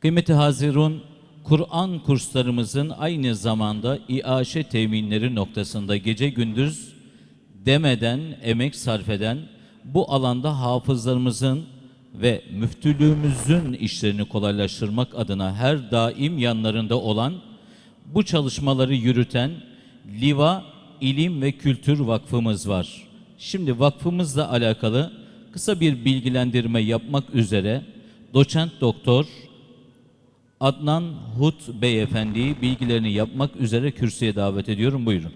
Kıymeti Hazirun, Kur'an kurslarımızın aynı zamanda iaşe teminleri noktasında gece gündüz demeden emek sarf eden bu alanda hafızlarımızın ve müftülüğümüzün işlerini kolaylaştırmak adına her daim yanlarında olan bu çalışmaları yürüten Liva İlim ve Kültür Vakfımız var. Şimdi vakfımızla alakalı kısa bir bilgilendirme yapmak üzere doçent doktor Adnan Hut Beyefendi'yi bilgilerini yapmak üzere kürsüye davet ediyorum. Buyurun.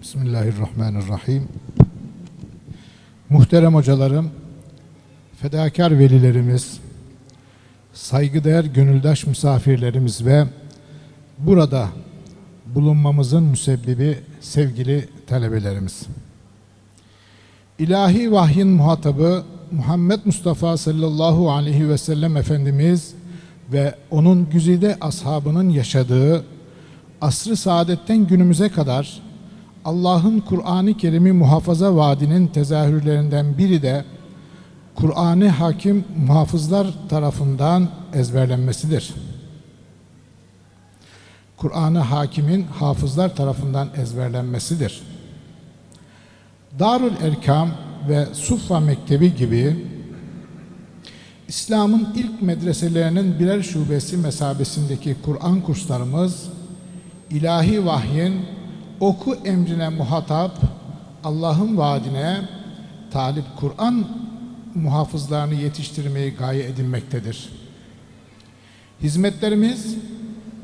Bismillahirrahmanirrahim. Muhterem hocalarım, fedakar velilerimiz, saygıdeğer gönüldaş misafirlerimiz ve burada bulunmamızın müsebbibi sevgili talebelerimiz. İlahi vahyin muhatabı Muhammed Mustafa sallallahu aleyhi ve sellem Efendimiz ve onun güzide ashabının yaşadığı asrı saadetten günümüze kadar Allah'ın Kur'an-ı Kerim'i muhafaza vaadinin tezahürlerinden biri de Kur'an-ı Hakim muhafızlar tarafından ezberlenmesidir. Kur'an-ı Hakim'in hafızlar tarafından ezberlenmesidir. Darül Erkam ve Suffa Mektebi gibi İslam'ın ilk medreselerinin birer şubesi mesabesindeki Kur'an kurslarımız ilahi vahyin oku emrine muhatap Allah'ın vaadine talip Kur'an muhafızlarını yetiştirmeyi gaye edinmektedir. Hizmetlerimiz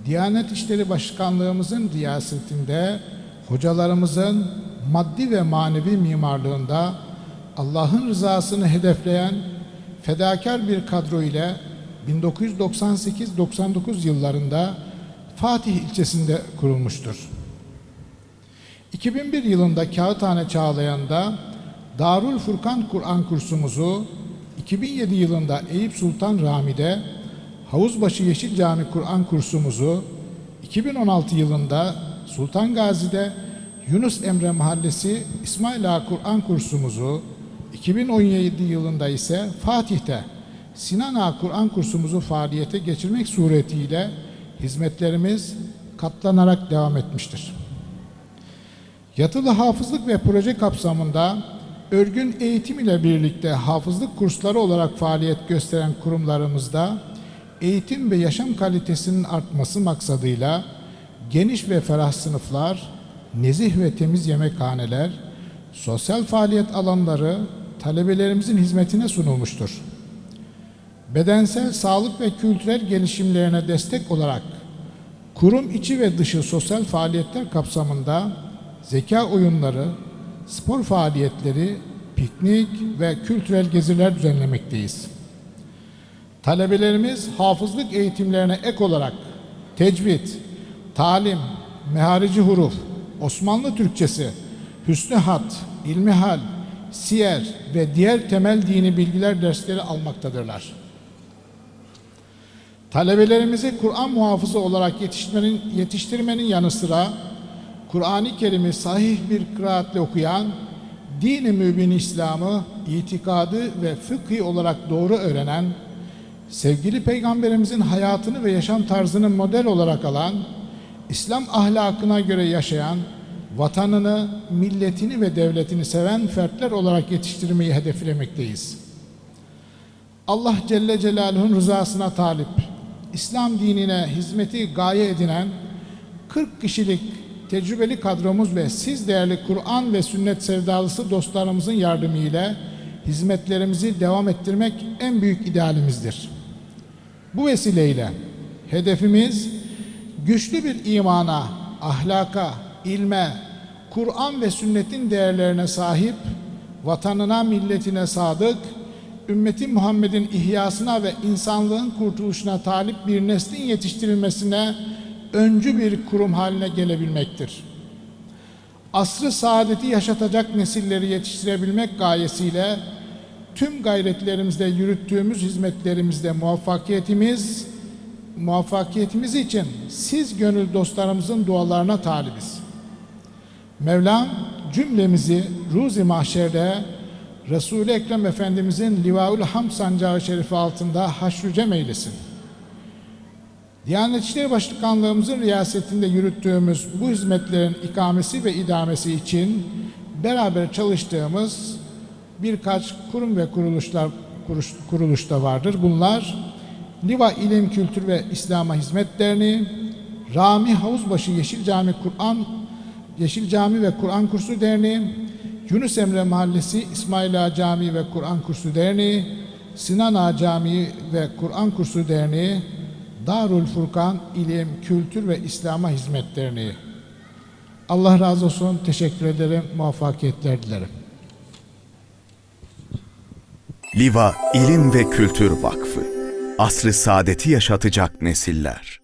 Diyanet İşleri Başkanlığımızın riyasetinde hocalarımızın maddi ve manevi mimarlığında Allah'ın rızasını hedefleyen fedakar bir kadro ile 1998-99 yıllarında Fatih ilçesinde kurulmuştur. 2001 yılında Kağıthane Çağlayan'da Darül Furkan Kur'an kursumuzu, 2007 yılında Eyüp Sultan Rami'de Havuzbaşı Yeşil Cami Kur'an kursumuzu, 2016 yılında Sultan Gazi'de Yunus Emre Mahallesi İsmail Kur'an kursumuzu, 2017 yılında ise Fatih'te Sinan Ağa Kur'an kursumuzu faaliyete geçirmek suretiyle hizmetlerimiz katlanarak devam etmiştir. Yatılı hafızlık ve proje kapsamında örgün eğitim ile birlikte hafızlık kursları olarak faaliyet gösteren kurumlarımızda eğitim ve yaşam kalitesinin artması maksadıyla geniş ve ferah sınıflar, nezih ve temiz yemekhaneler, sosyal faaliyet alanları talebelerimizin hizmetine sunulmuştur. Bedensel sağlık ve kültürel gelişimlerine destek olarak kurum içi ve dışı sosyal faaliyetler kapsamında zeka oyunları, spor faaliyetleri, piknik ve kültürel geziler düzenlemekteyiz. Talebelerimiz hafızlık eğitimlerine ek olarak tecvid, talim, meharici huruf, Osmanlı Türkçesi, hüsnü hat, ilmihal, siyer ve diğer temel dini bilgiler dersleri almaktadırlar. Talebelerimizi Kur'an muhafızı olarak yetiştirmenin, yetiştirmenin yanı sıra Kur'an-ı Kerim'i sahih bir kıraatle okuyan, dini mübin İslam'ı itikadı ve fıkhi olarak doğru öğrenen, sevgili Peygamberimizin hayatını ve yaşam tarzını model olarak alan, İslam ahlakına göre yaşayan, vatanını, milletini ve devletini seven fertler olarak yetiştirmeyi hedeflemekteyiz. Allah Celle Celaluhu'nun rızasına talip, İslam dinine hizmeti gaye edinen 40 kişilik tecrübeli kadromuz ve siz değerli Kur'an ve sünnet sevdalısı dostlarımızın yardımıyla hizmetlerimizi devam ettirmek en büyük idealimizdir. Bu vesileyle hedefimiz güçlü bir imana, ahlaka, ilme, Kur'an ve sünnetin değerlerine sahip, vatanına, milletine sadık, ümmeti Muhammed'in ihyasına ve insanlığın kurtuluşuna talip bir neslin yetiştirilmesine öncü bir kurum haline gelebilmektir. Asrı saadeti yaşatacak nesilleri yetiştirebilmek gayesiyle tüm gayretlerimizde yürüttüğümüz hizmetlerimizde muvaffakiyetimiz muvaffakiyetimiz için siz gönül dostlarımızın dualarına talibiz. Mevlam cümlemizi ruzi mahşerde Resul-i Ekrem Efendimizin Livaül Hamd sancağı şerifi altında haşrücem eylesin. Diyanet İşleri Başkanlığımızın riyasetinde yürüttüğümüz bu hizmetlerin ikamesi ve idamesi için beraber çalıştığımız birkaç kurum ve kuruluşlar kuruş, kuruluşta vardır. Bunlar Liva İlim, Kültür ve İslam'a Hizmet Derneği, Rami Havuzbaşı Yeşil Cami Kur'an Yeşil Cami ve Kur'an Kursu Derneği, Yunus Emre Mahallesi İsmail Ağa Camii ve Kur'an Kursu Derneği, Sinan Ağa Camii ve Kur'an Kursu Derneği, Darul Furkan İlim, Kültür ve İslam'a Hizmet Derneği. Allah razı olsun. Teşekkür ederim. Muvaffakiyetler dilerim. Liva İlim ve Kültür Vakfı Asrı saadeti yaşatacak nesiller